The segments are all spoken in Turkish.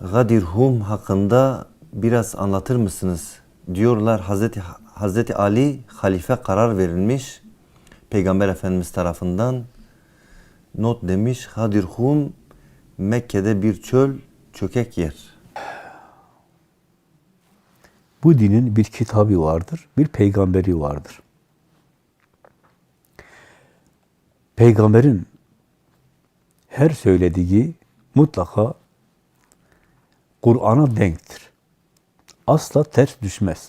Gadir Hum hakkında biraz anlatır mısınız? Diyorlar Hazreti Hazreti Ali halife karar verilmiş Peygamber Efendimiz tarafından not demiş Gadir Hum Mekke'de bir çöl çökek yer. Bu dinin bir kitabı vardır, bir peygamberi vardır. Peygamberin her söylediği mutlaka Kur'an'a denktir. Asla ters düşmez.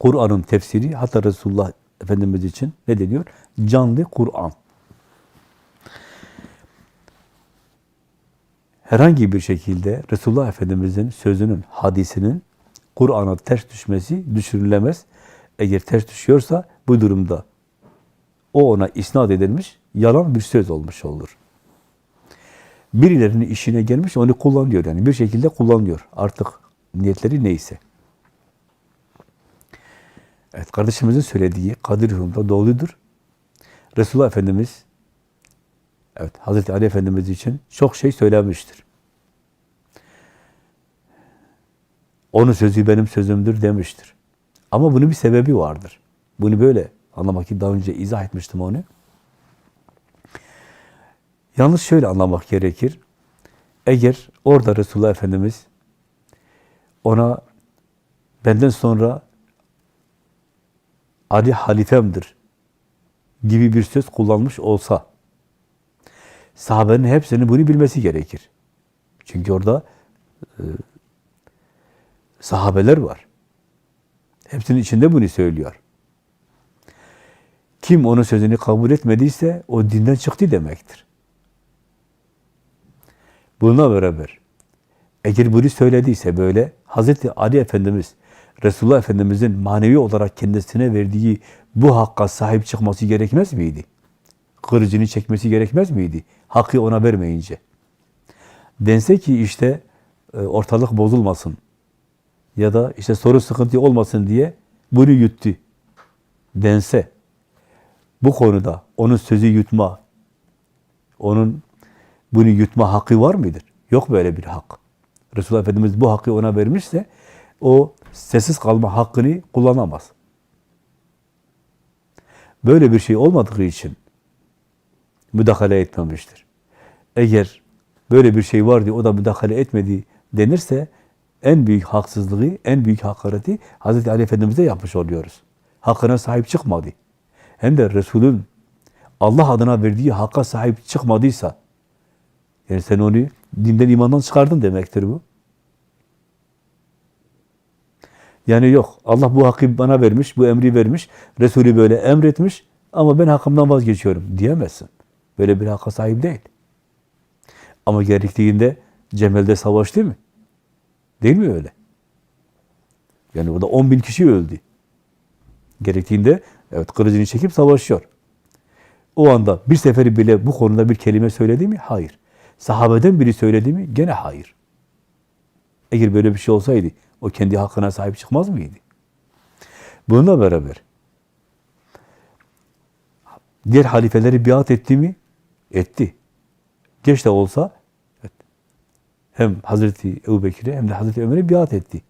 Kur'an'ın tefsiri hatta Resulullah Efendimiz için ne deniyor? Canlı Kur'an. herhangi bir şekilde Resulullah Efendimiz'in sözünün, hadisinin Kur'an'a ters düşmesi düşürülemez. Eğer ters düşüyorsa bu durumda o ona isnat edilmiş, yalan bir söz olmuş olur. Birilerinin işine gelmiş, onu kullanıyor yani bir şekilde kullanıyor. Artık niyetleri neyse. Evet, kardeşimizin söylediği Kadir Rum'da doğrudur. Resulullah Efendimiz Evet, Hazreti Ali Efendimiz için çok şey söylemiştir. Onun sözü benim sözümdür demiştir. Ama bunun bir sebebi vardır. Bunu böyle anlamak için daha önce izah etmiştim onu. Yalnız şöyle anlamak gerekir. Eğer orada Resulullah Efendimiz ona benden sonra Ali halifemdir gibi bir söz kullanmış olsa sahabenin hepsinin bunu bilmesi gerekir. Çünkü orada e, sahabeler var. Hepsinin içinde bunu söylüyor. Kim onun sözünü kabul etmediyse o dinden çıktı demektir. Bununla beraber eğer bunu söylediyse böyle Hazreti Ali Efendimiz Resulullah Efendimizin manevi olarak kendisine verdiği bu hakka sahip çıkması gerekmez miydi? Kırıcını çekmesi gerekmez miydi? Hakkı ona vermeyince. Dense ki işte e, ortalık bozulmasın ya da işte soru sıkıntı olmasın diye bunu yuttu. Dense bu konuda onun sözü yutma, onun bunu yutma hakkı var mıdır? Yok böyle bir hak. Resulullah Efendimiz bu hakkı ona vermişse o sessiz kalma hakkını kullanamaz. Böyle bir şey olmadığı için müdahale etmemiştir. Eğer böyle bir şey var diye o da müdahale etmedi denirse en büyük haksızlığı, en büyük hakareti Hz. Ali Efendimiz'e yapmış oluyoruz. Hakkına sahip çıkmadı. Hem de Resul'ün Allah adına verdiği hakka sahip çıkmadıysa yani sen onu dinden imandan çıkardın demektir bu. Yani yok. Allah bu hakkı bana vermiş, bu emri vermiş. Resulü böyle emretmiş ama ben hakkımdan vazgeçiyorum diyemezsin. Böyle bir hakka sahip değil. Ama gerektiğinde Cemel'de savaş değil mi? Değil mi öyle? Yani orada 10 bin kişi öldü. Gerektiğinde evet kılıcını çekip savaşıyor. O anda bir seferi bile bu konuda bir kelime söyledi mi? Hayır. Sahabeden biri söyledi mi? Gene hayır. Eğer böyle bir şey olsaydı o kendi hakkına sahip çıkmaz mıydı? Bununla beraber diğer halifeleri biat etti mi? Etti. Geç de olsa evet, hem Hazreti Ebu Bekir'e hem de Hazreti Ömer'e biat etti.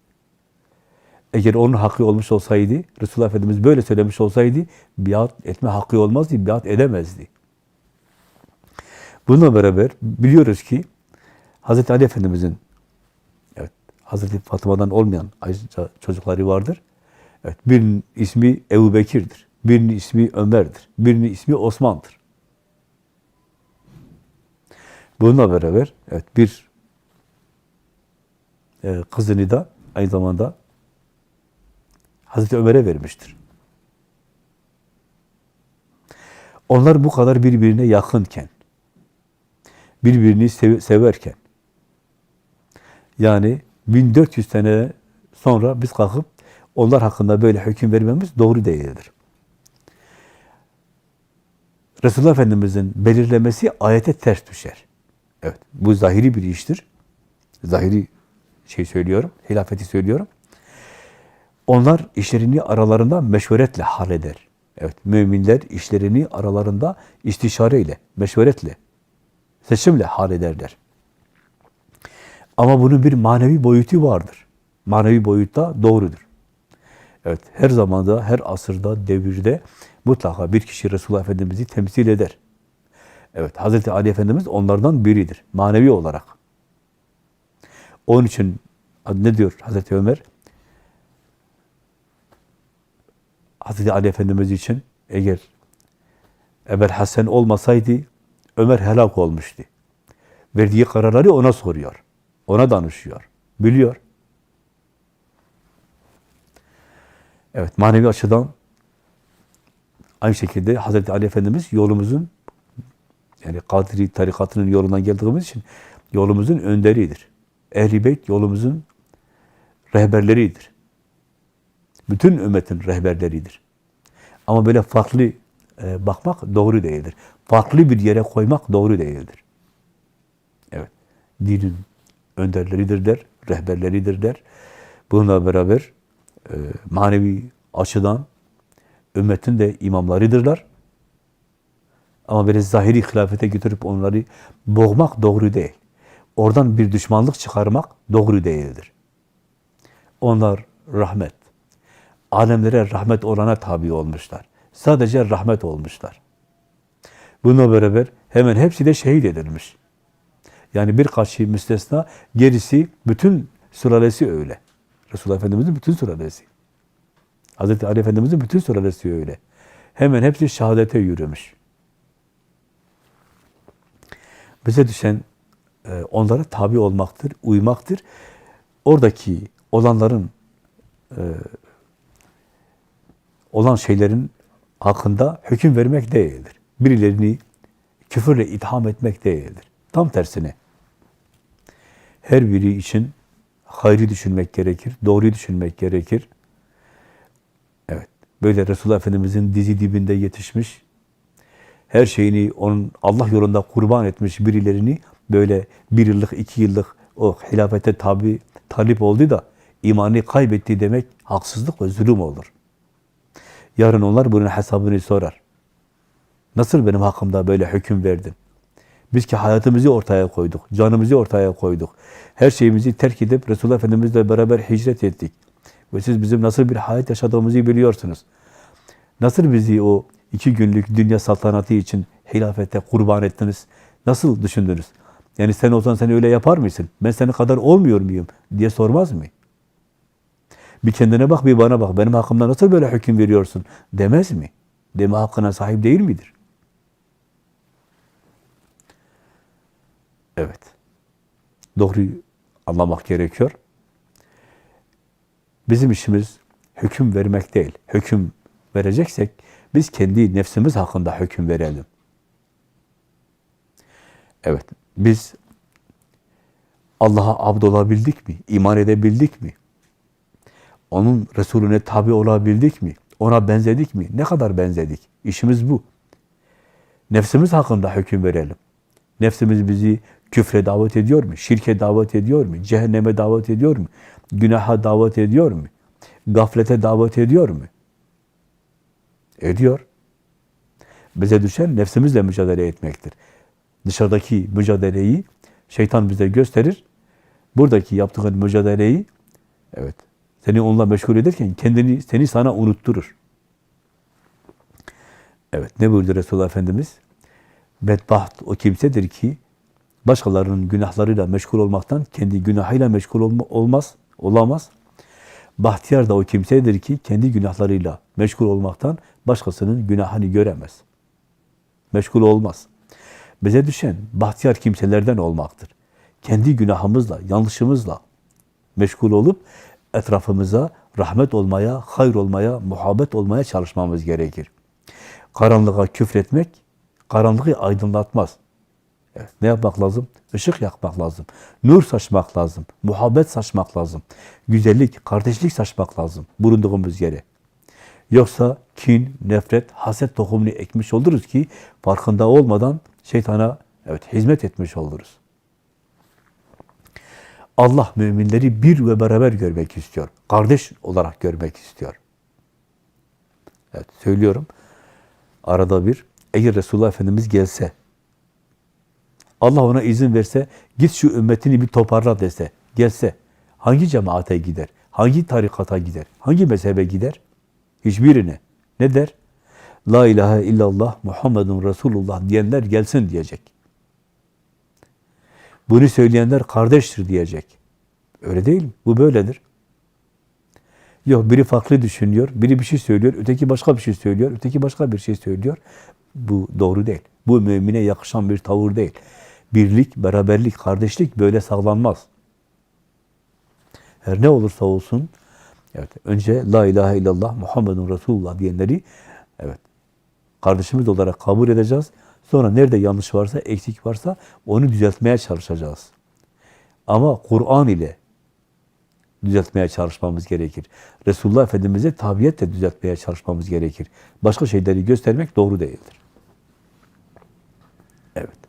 Eğer onun hakkı olmuş olsaydı, Resulullah Efendimiz böyle söylemiş olsaydı, biat etme hakkı olmazdı, biat edemezdi. Bununla beraber biliyoruz ki Hazreti Ali Efendimiz'in evet, Hazreti Fatıma'dan olmayan ayrıca çocukları vardır. Evet, birinin ismi Ebu Bekir'dir, birinin ismi Ömer'dir, birinin ismi Osman'dır. Bununla beraber evet bir e, kızını da aynı zamanda Hazreti Ömer'e vermiştir. Onlar bu kadar birbirine yakınken, birbirini sev severken, yani 1400 sene sonra biz kalkıp onlar hakkında böyle hüküm vermemiz doğru değildir. Resulullah Efendimiz'in belirlemesi ayete ters düşer. Evet, bu zahiri bir iştir. Zahiri şey söylüyorum, hilafeti söylüyorum. Onlar işlerini aralarında meşveretle halleder. Evet, müminler işlerini aralarında istişareyle, meşveretle, seçimle hallederler. Ama bunun bir manevi boyutu vardır. Manevi boyutta doğrudur. Evet, her zamanda, her asırda, devirde mutlaka bir kişi Resulullah Efendimiz'i temsil eder. Evet, Hazreti Ali Efendimiz onlardan biridir, manevi olarak. Onun için ne diyor Hazreti Ömer? Hazreti Ali Efendimiz için eğer Ebel Hasan olmasaydı Ömer helak olmuştu. Verdiği kararları ona soruyor. Ona danışıyor. Biliyor. Evet, manevi açıdan aynı şekilde Hazreti Ali Efendimiz yolumuzun yani Kadiri tarikatının yolundan geldiğimiz için yolumuzun önderidir. Ehl-i Beyt yolumuzun rehberleridir. Bütün ümmetin rehberleridir. Ama böyle farklı e, bakmak doğru değildir. Farklı bir yere koymak doğru değildir. Evet. Dinin önderleridirler, rehberleridirler. Bununla beraber e, manevi açıdan ümmetin de imamlarıdırlar. Ama böyle zahiri hilafete götürüp onları boğmak doğru değil. Oradan bir düşmanlık çıkarmak doğru değildir. Onlar rahmet. Alemlere rahmet olana tabi olmuşlar. Sadece rahmet olmuşlar. Bununla beraber hemen hepsi de şehit edilmiş. Yani birkaç şey müstesna, gerisi bütün sülalesi öyle. Resulullah Efendimiz'in bütün sülalesi. Hazreti Ali Efendimiz'in bütün sülalesi öyle. Hemen hepsi şehadete yürümüş. Bize düşen e, onlara tabi olmaktır, uymaktır. Oradaki olanların e, olan şeylerin hakkında hüküm vermek değildir. Birilerini küfürle itham etmek değildir. Tam tersine. Her biri için hayrı düşünmek gerekir, doğruyu düşünmek gerekir. Evet, böyle Resulullah Efendimiz'in dizi dibinde yetişmiş, her şeyini onun Allah yolunda kurban etmiş birilerini böyle bir yıllık, iki yıllık o hilafete tabi, talip oldu da imanı kaybetti demek haksızlık ve zulüm olur. Yarın onlar bunun hesabını sorar. Nasıl benim hakkımda böyle hüküm verdin? Biz ki hayatımızı ortaya koyduk, canımızı ortaya koyduk. Her şeyimizi terk edip Resulullah Efendimizle beraber hicret ettik. Ve siz bizim nasıl bir hayat yaşadığımızı biliyorsunuz. Nasıl bizi o iki günlük dünya saltanatı için hilafete kurban ettiniz? Nasıl düşündünüz? Yani sen olsan sen öyle yapar mısın? Ben senin kadar olmuyor muyum? diye sormaz mı? Bir kendine bak, bir bana bak. Benim hakkımda nasıl böyle hüküm veriyorsun? Demez mi? Deme hakkına sahip değil midir? Evet. Doğruyu anlamak gerekiyor. Bizim işimiz hüküm vermek değil. Hüküm vereceksek biz kendi nefsimiz hakkında hüküm verelim. Evet, biz Allah'a abd olabildik mi? İman edebildik mi? Onun Resulüne tabi olabildik mi? Ona benzedik mi? Ne kadar benzedik? İşimiz bu. Nefsimiz hakkında hüküm verelim. Nefsimiz bizi küfre davet ediyor mu? Şirke davet ediyor mu? Cehenneme davet ediyor mu? Günaha davet ediyor mu? Gaflete davet ediyor mu? Ediyor. Bize düşen nefsimizle mücadele etmektir. Dışarıdaki mücadeleyi şeytan bize gösterir. Buradaki yaptığın mücadeleyi evet seni onunla meşgul ederken kendini seni sana unutturur. Evet ne buyurdu Resulullah Efendimiz? Bedbaht o kimsedir ki başkalarının günahlarıyla meşgul olmaktan kendi günahıyla meşgul olma, olmaz, olamaz. Bahtiyar da o kimsedir ki kendi günahlarıyla meşgul olmaktan başkasının günahını göremez. Meşgul olmaz. Bize düşen bahtiyar kimselerden olmaktır. Kendi günahımızla, yanlışımızla meşgul olup etrafımıza rahmet olmaya, hayır olmaya, muhabbet olmaya çalışmamız gerekir. Karanlığa küfretmek, karanlığı aydınlatmaz. Ne yapmak lazım? Işık yakmak lazım. Nur saçmak lazım. Muhabbet saçmak lazım. Güzellik, kardeşlik saçmak lazım bulunduğumuz yere. Yoksa kin, nefret, haset tohumunu ekmiş oluruz ki farkında olmadan şeytana evet hizmet etmiş oluruz. Allah müminleri bir ve beraber görmek istiyor. Kardeş olarak görmek istiyor. Evet söylüyorum. Arada bir eğer Resulullah Efendimiz gelse Allah ona izin verse, git şu ümmetini bir toparla dese, gelse, hangi cemaate gider? Hangi tarikata gider? Hangi mezhebe gider? Hiçbirine. Ne der? La ilahe illallah Muhammedun Resulullah diyenler gelsin diyecek. Bunu söyleyenler kardeştir diyecek. Öyle değil mi? Bu böyledir. Yok biri farklı düşünüyor, biri bir şey söylüyor, öteki başka bir şey söylüyor, öteki başka bir şey söylüyor. Bu doğru değil. Bu mümine yakışan bir tavır değil. Birlik, beraberlik, kardeşlik böyle sağlanmaz. Her ne olursa olsun, evet önce La ilahe illallah Muhammedun Resulullah diyenleri evet kardeşimiz olarak kabul edeceğiz. Sonra nerede yanlış varsa, eksik varsa onu düzeltmeye çalışacağız. Ama Kur'an ile düzeltmeye çalışmamız gerekir. Resulullah Efendimiz'e tabiyetle düzeltmeye çalışmamız gerekir. Başka şeyleri göstermek doğru değildir. Evet.